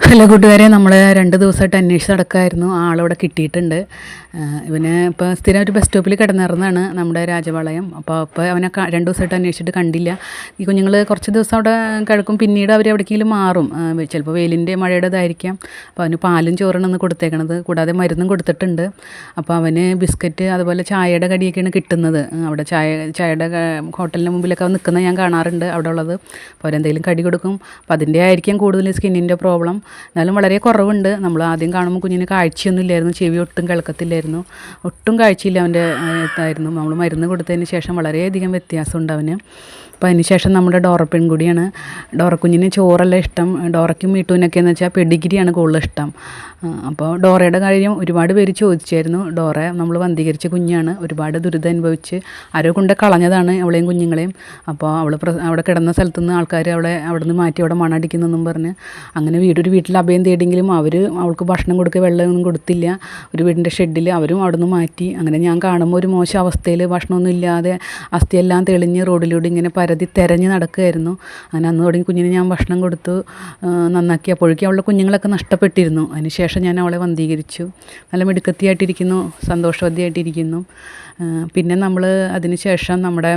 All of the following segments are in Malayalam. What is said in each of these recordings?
ഹലോ കൂട്ടുകാരെ നമ്മൾ രണ്ട് ദിവസമായിട്ട് അന്വേഷിച്ച് നടക്കായിരുന്നു. ആളവിടെ കിട്ടിയിട്ടുണ്ട്. ഇവന് ഇപ്പോൾ സ്ഥിരം ഒരു ബസ് സ്റ്റോപ്പിൽ കിടന്നിറന്നാണ് നമ്മുടെ രാജപാളയം അപ്പോൾ അപ്പോൾ അവനെ രണ്ട് ദിവസമായിട്ട് അന്വേഷിച്ചിട്ട് കണ്ടില്ല. ഈ കുഞ്ഞുങ്ങൾ കുറച്ച് ദിവസം അവിടെ കിടക്കും. പിന്നീട് അവർ എവിടേക്കെങ്കിലും മാറും. ചിലപ്പോൾ വെയിലിന്റെ മഴയുടേതായിരിക്കാം. അപ്പോൾ അവന് പാലും ചോറാണെന്ന് കൊടുത്തേക്കണത്. കൂടാതെ മരുന്നും കൊടുത്തിട്ടുണ്ട്. അപ്പോൾ അവന് ബിസ്ക്കറ്റ് അതുപോലെ ചായയുടെ കടിയൊക്കെയാണ് കിട്ടുന്നത്. അവിടെ ചായ ചായയുടെ ഹോട്ടലിന് മുമ്പിലൊക്കെ നിൽക്കുന്നത് ഞാൻ കാണാറുണ്ട് അവിടെ ഉള്ളത്. അപ്പോൾ അവരെന്തെങ്കിലും കടി കൊടുക്കും. അപ്പോൾ അതിന്റെ ആയിരിക്കും കൂടുതൽ സ്കിന്നിന്റെ പ്രോബ്ലം എന്നാലും വളരെ കുറവുണ്ട്. നമ്മൾ ആദ്യം കാണുമ്പോൾ കുഞ്ഞിന് കാഴ്ചയൊന്നും ഇല്ലായിരുന്നു. ചെവി ഒട്ടും കേൾക്കത്തില്ലായിരുന്നു. ഒട്ടും കാഴ്ചയില്ല അവന്റെ ഇതായിരുന്നു. നമ്മൾ മരുന്ന് കൊടുത്തതിന് ശേഷം വളരെയധികം വ്യത്യാസമുണ്ട് അവന്. അപ്പോൾ അതിന് ശേഷം നമ്മുടെ ഡോറ പെൺകുടിയാണ്. ഡോറക്കുഞ്ഞിന് ചോറല്ല ഇഷ്ടം. ഡോറയ്ക്കും മീട്ടൂനൊക്കെ എന്ന് വെച്ചാൽ പെഡിഗിരിയാണ് കൂടുതൽ ഇഷ്ടം. അപ്പോൾ ഡോറയുടെ കാര്യം ഒരുപാട് പേര് ചോദിച്ചായിരുന്നു. ഡോറ നമ്മൾ വന്ധീകരിച്ച കുഞ്ഞാണ്. ഒരുപാട് ദുരിതം അനുഭവിച്ച് ആരോ കൊണ്ട് കളഞ്ഞതാണ് അവളെയും കുഞ്ഞുങ്ങളെയും. അപ്പോൾ അവൾ അവിടെ കിടന്ന സ്ഥലത്തുനിന്ന് ആൾക്കാർ അവളെ അവിടെ നിന്ന് മാറ്റി അവിടെ മണടിക്കുന്നെന്നും പറഞ്ഞ് അങ്ങനെ വീടൊരു വീട്ടിൽ അഭയം തേടിയെങ്കിലും അവർ അവൾക്ക് ഭക്ഷണം കൊടുക്കുക വെള്ളമൊന്നും കൊടുത്തില്ല. ഒരു വീടിന്റെ ഷെഡിൽ അവരും അവിടെ നിന്ന് മാറ്റി. അങ്ങനെ ഞാൻ കാണുമ്പോൾ ഒരു മോശം അവസ്ഥയിൽ ഭക്ഷണമൊന്നും ഇല്ലാതെ അസ്ഥിയെല്ലാം തെളിഞ്ഞ് റോഡിലൂടെ ഇങ്ങനെ പരതി തെരഞ്ഞ് നടക്കുകയായിരുന്നു. അങ്ങനെ അന്ന് തുടങ്ങി കുഞ്ഞിന് ഞാൻ ഭക്ഷണം കൊടുത്തു നന്നാക്കി അപ്പോഴേക്കും അവളുടെ കുഞ്ഞുങ്ങളൊക്കെ നഷ്ടപ്പെട്ടിരുന്നു. അതിനുശേഷം ഞാൻ അവളെ വന്ധീകരിച്ചു. നല്ല മിടുക്കത്തിയായിട്ടിരിക്കുന്നു സന്തോഷവതിയായിട്ടിരിക്കുന്നു. പിന്നെ നമ്മൾ അതിനുശേഷം നമ്മുടെ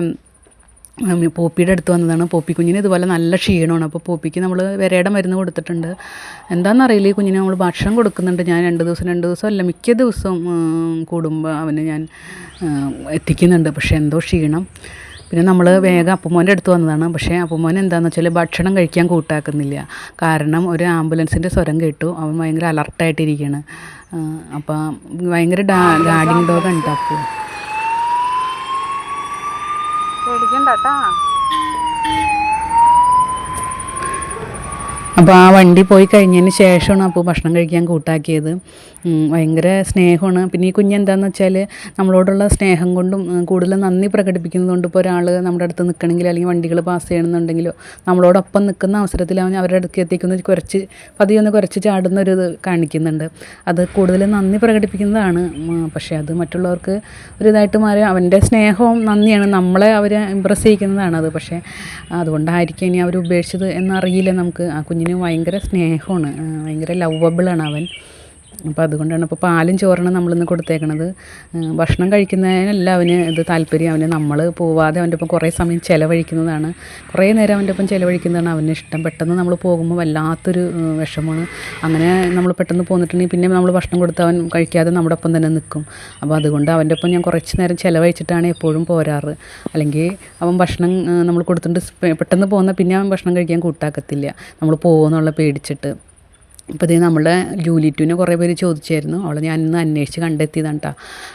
പോപ്പിയുടെ അടുത്ത് വന്നതാണ്. പോപ്പി കുഞ്ഞിന് ഇതുപോലെ നല്ല ക്ഷീണമാണ്. അപ്പോൾ പോപ്പിക്ക് നമ്മൾ വിരയുടെ മരുന്ന് കൊടുത്തിട്ടുണ്ട്. എന്താണെന്നറിയില്ല ഈ കുഞ്ഞിന് നമ്മൾ ഭക്ഷണം കൊടുക്കുന്നുണ്ട്. ഞാൻ രണ്ട് ദിവസം രണ്ട് ദിവസം അല്ല മിക്ക ദിവസവും കൂടുമ്പോൾ അവന് ഞാൻ എത്തിക്കുന്നുണ്ട്. പക്ഷേ എന്തോ ക്ഷീണം. പിന്നെ നമ്മൾ വേഗം അപ്പുമോന്റെ അടുത്ത് വന്നതാണ്. പക്ഷേ അപ്പുമോൻ എന്താണെന്ന് വെച്ചാൽ ഭക്ഷണം കഴിക്കാൻ കൂട്ടാക്കുന്നില്ല. കാരണം ഒരു ആംബുലൻസിന്റെ സ്വരം കേട്ടു. അവൻ ഭയങ്കര അലർട്ടായിട്ടിരിക്കുകയാണ് അപ്പോൾ ഭയങ്കര ഡാ ഗാർഡിങ് ഡോഗ് ഉണ്ട് അപ്പോൾ പേടിക്കണ്ട കേട്ടാ അപ്പോൾ ആ വണ്ടി പോയി കഴിഞ്ഞതിന് ശേഷമാണ് അപ്പോൾ ഭക്ഷണം കഴിക്കാൻ കൂട്ടാക്കിയത്. ഭയങ്കര സ്നേഹമാണ്. പിന്നെ ഈ കുഞ്ഞെന്താണെന്ന് വെച്ചാൽ നമ്മളോടുള്ള സ്നേഹം കൊണ്ടും കൂടുതൽ നന്ദി പ്രകടിപ്പിക്കുന്നതുകൊണ്ട് ഇപ്പോൾ ഒരാൾ നമ്മുടെ അടുത്ത് നിൽക്കണമെങ്കിലോ അല്ലെങ്കിൽ വണ്ടികൾ പാസ് ചെയ്യണമെന്നുണ്ടെങ്കിലോ നമ്മളോടൊപ്പം നിൽക്കുന്ന അവസരത്തിൽ അവൻ അവരുടെ അടുത്ത് എത്തിക്കുന്ന കുറച്ച് പതിയൊന്ന് കുറച്ച് ചാടുന്ന ഒരു ഇത് കാണിക്കുന്നുണ്ട്. അത് കൂടുതൽ നന്ദി പ്രകടിപ്പിക്കുന്നതാണ്. പക്ഷേ അത് മറ്റുള്ളവർക്ക് ഒരു ഇതായിട്ട് മാറി അവന്റെ സ്നേഹവും നന്ദിയാണ്. നമ്മളെ അവരെ ഇമ്പ്രസ് ചെയ്യിക്കുന്നതാണ് അത്. പക്ഷേ അതുകൊണ്ടായിരിക്കും ഇനി അവർ ഉപേക്ഷിച്ചത് എന്നറിയില്ല നമുക്ക് ആ കുഞ്ഞിന് ഭയങ്കര സ്നേഹമാണ് ഭയങ്കര ലവബിളാണ് അവൻ. അപ്പോൾ അതുകൊണ്ടാണ് ഇപ്പോൾ പാലും ചോറാണ് നമ്മളിന്ന് കൊടുത്തേക്കണത്. ഭക്ഷണം കഴിക്കുന്നതിനല്ല അവന് ഇത് താല്പര്യം. അവന് നമ്മൾ പോവാതെ അവന്റെ ഒപ്പം കുറേ സമയം ചിലവഴിക്കുന്നതാണ്. കുറേ നേരം അവന്റെ ഒപ്പം ചിലവഴിക്കുന്നതാണ് അവന് ഇഷ്ടം. പെട്ടെന്ന് നമ്മൾ പോകുമ്പോൾ വല്ലാത്തൊരു വിഷമമാണ്. അങ്ങനെ നമ്മൾ പെട്ടെന്ന് പോന്നിട്ടുണ്ടെങ്കിൽ പിന്നെ നമ്മൾ ഭക്ഷണം കൊടുത്ത് അവൻ കഴിക്കാതെ നമ്മുടെ ഒപ്പം തന്നെ നിൽക്കും. അപ്പോൾ അതുകൊണ്ട് അവന്റെ ഒപ്പം ഞാൻ കുറച്ച് നേരം ചിലവഴിച്ചിട്ടാണ് എപ്പോഴും പോരാറ്. അല്ലെങ്കിൽ അവൻ ഭക്ഷണം നമ്മൾ കൊടുത്തിട്ട് പെട്ടെന്ന് പോകുന്ന പിന്നെ അവൻ ഭക്ഷണം കഴിക്കാൻ കൂട്ടാക്കത്തില്ല. നമ്മൾ പോകുമെന്നുള്ള പേടിച്ചിട്ട്. ഇപ്പോൾ ഇതേ നമ്മുടെ ജൂലിറ്റുവിനെ കുറേ പേര് ചോദിച്ചായിരുന്നു. അവളെ ഞാൻ ഇന്ന് അന്വേഷിച്ച് കണ്ടെത്തിയതാണ് കേട്ടോ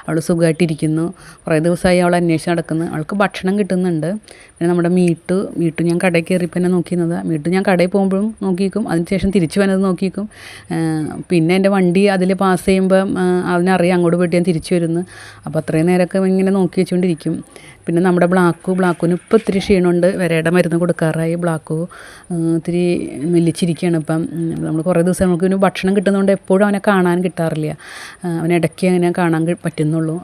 അവൾ സുഖമായിട്ടിരിക്കുന്നു കുറേ ദിവസമായി അവൾ അന്വേഷിച്ച് നടക്കുന്നു. അവൾക്ക് ഭക്ഷണം കിട്ടുന്നുണ്ട്. പിന്നെ നമ്മുടെ മീട്ട് മീട്ട് ഞാൻ കടയിൽ കയറിയപ്പോൾ തന്നെ നോക്കിയിരുന്നത്. മീട്ട് ഞാൻ കടയിൽ പോകുമ്പോഴും നോക്കിക്കും അതിനുശേഷം തിരിച്ചു വന്നത് നോക്കിക്കും പിന്നെ എന്റെ വണ്ടി അതിൽ പാസ് ചെയ്യുമ്പോൾ അതിനറിയാം അങ്ങോട്ട് പോയിട്ട് ഞാൻ തിരിച്ചു വരുന്നു. അപ്പോൾ അത്രയും നേരമൊക്കെ ഇങ്ങനെ നോക്കി വെച്ചുകൊണ്ടിരിക്കും. പിന്നെ നമ്മുടെ ബ്ലാക്കു ബ്ലാക്കുവിന് ഇപ്പം ഇത്തിരി ക്ഷീണമുണ്ട്. വിരയുടെ മരുന്ന് കൊടുക്കാറായി. ബ്ലാക്കു ഒത്തിരി ഇത്തിരി മെല്ലിച്ചിരിക്കുകയാണ് ഇപ്പം. നമ്മൾ കുറേ ദിവസം നമുക്ക് ഭക്ഷണം കിട്ടുന്നതുകൊണ്ട് എപ്പോഴും അവനെ കാണാൻ കിട്ടാറില്ല. ആ, അവനെ ഇടയ്ക്ക് അങ്ങനെ കാണാൻ പറ്റുന്നുള്ളൂ.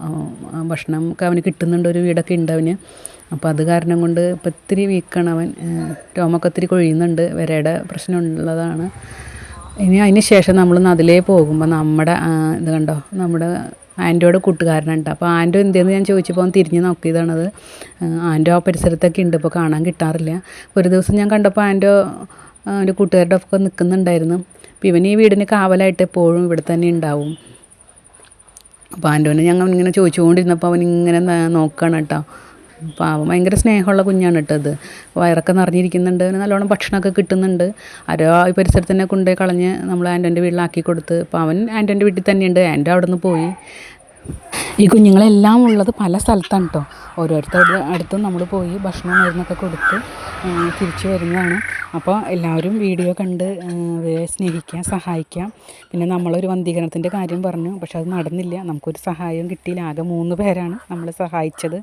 ഭക്ഷണം ഒക്കെ അവന് കിട്ടുന്നുണ്ട്. ഒരു വീടൊക്കെ ഉണ്ട് അവന്. അപ്പോൾ അത് കാരണം കൊണ്ട് ഇപ്പം ഇത്തിരി വീക്കാണ് അവൻ. രോമൊക്കെ ഇത്തിരി കൊഴിയുന്നുണ്ട്. വിരയുടെ പ്രശ്നമുള്ളതാണ്. ഇനി അതിന് ശേഷം നമ്മൾ നദിലേ പോകുമ്പോൾ നമ്മുടെ ഇത് കണ്ടോ? നമ്മുടെ ആന്റോയുടെ കൂട്ടുകാരനുണ്ട്. അപ്പോൾ ആന്റോ എന്തെന്ന് ഞാൻ ചോദിച്ചപ്പോൾ അവൻ തിരിഞ്ഞ് നോക്കിയതാണത്. ആന്റോ ആ പരിസരത്തൊക്കെ ഉണ്ട് ഇപ്പോൾ കാണാൻ കിട്ടാറില്ല. ഒരു ദിവസം ഞാൻ കണ്ടപ്പോൾ ആന്റോ ഒരു കൂട്ടുകാരുടെ ഒക്കെ നിൽക്കുന്നുണ്ടായിരുന്നു അപ്പോൾ ഇവൻ ഈ വീടിന് കാവലായിട്ട് എപ്പോഴും ഇവിടെ തന്നെ ഉണ്ടാവും. അപ്പോൾ ആന്റോനെ ഞങ്ങൾ ഇങ്ങനെ ചോദിച്ചുകൊണ്ടിരുന്നപ്പോൾ അവൻ ഇങ്ങനെ നോക്കുകയാണ് കേട്ടോ. പാവം ഭയങ്കര സ്നേഹമുള്ള കുഞ്ഞാണ് കേട്ടോ അത് വയറൊക്കെ നിറഞ്ഞിരിക്കുന്നുണ്ട് നല്ലോണം ഭക്ഷണമൊക്കെ കിട്ടുന്നുണ്ട്. ആരോ ഈ പരിസരത്ത് തന്നെ കൊണ്ടുപോയി കളഞ്ഞ് നമ്മൾ ആന്റോന്റെ വീട്ടിലാക്കി കൊടുത്ത്. അപ്പോൾ അവൻ ആന്റോന്റെ വീട്ടിൽ തന്നെയുണ്ട് ആന്റോ അവിടെ നിന്ന് പോയി. ഈ കുഞ്ഞുങ്ങളെല്ലാം ഉള്ളത് പല സ്ഥലത്താണ് കേട്ടോ ഓരോരുത്തരുടെ അടുത്തും നമ്മൾ പോയി ഭക്ഷണം മരുന്നൊക്കെ കൊടുത്ത് തിരിച്ചു വരുന്നതാണ്. അപ്പോൾ എല്ലാവരും വീഡിയോ കണ്ട് അവരെ സ്നേഹിക്കുക സഹായിക്കാം. പിന്നെ നമ്മളൊരു വന്ധീകരണത്തിന്റെ കാര്യം പറഞ്ഞു പക്ഷെ അത് നടന്നില്ല. നമുക്കൊരു സഹായം കിട്ടിയില്ല. ആകെ മൂന്ന് പേരാണ് നമ്മളെ സഹായിച്ചത്.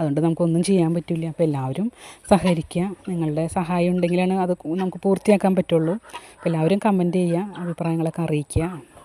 അതുകൊണ്ട് നമുക്കൊന്നും ചെയ്യാൻ പറ്റില്ല. അപ്പോൾ എല്ലാവരും സഹകരിക്കുക. നിങ്ങളുടെ സഹായം ഉണ്ടെങ്കിലാണ് അത് നമുക്ക് പൂർത്തിയാക്കാൻ പറ്റുള്ളൂ. അപ്പോൾ എല്ലാവരും കമന്റ് ചെയ്യുക അഭിപ്രായങ്ങളൊക്കെ അറിയിക്കുക.